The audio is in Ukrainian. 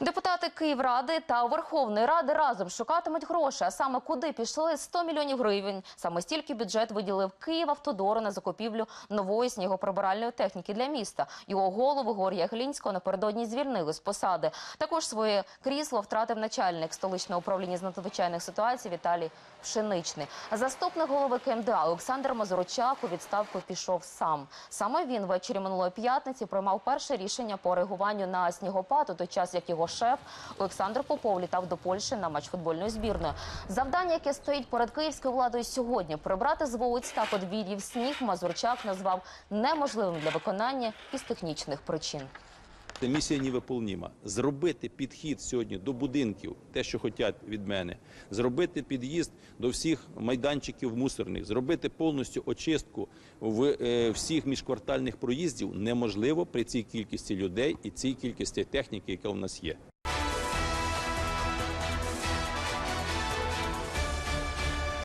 Депутати Київради та Верховної Ради разом шукатимуть гроші. А саме куди пішли 100 мільйонів гривень. Саме стільки бюджет виділив Київавтодору на закупівлю нової снігоприбиральної техніки для міста. Його голову Горія Глінського напередодні звільнили з посади. Також своє крісло втратив начальник столичного управління з надзвичайних ситуацій Віталій Пшеничний. Заступник голови КМДА Олександр Мазурочак у відставку пішов сам. Саме він ввечері минулої п'ятниці приймав перше рішення по реагуванню на снігопад у той час, як його шеф Олександр Попов літав до Польщі на матч футбольної збірної. Завдання, яке стоїть перед київською владою сьогодні, прибрати з вулиць та подвір'їв сніг, Мазурчак назвав неможливим для виконання із технічних причин. Це місія невиполнима. Зробити підхід сьогодні до будинків, те, що хочуть від мене, зробити під'їзд до всіх майданчиків мусорних, зробити повністю очистку в е, всіх міжквартальних проїздів неможливо при цій кількості людей і цій кількості техніки, яка у нас є.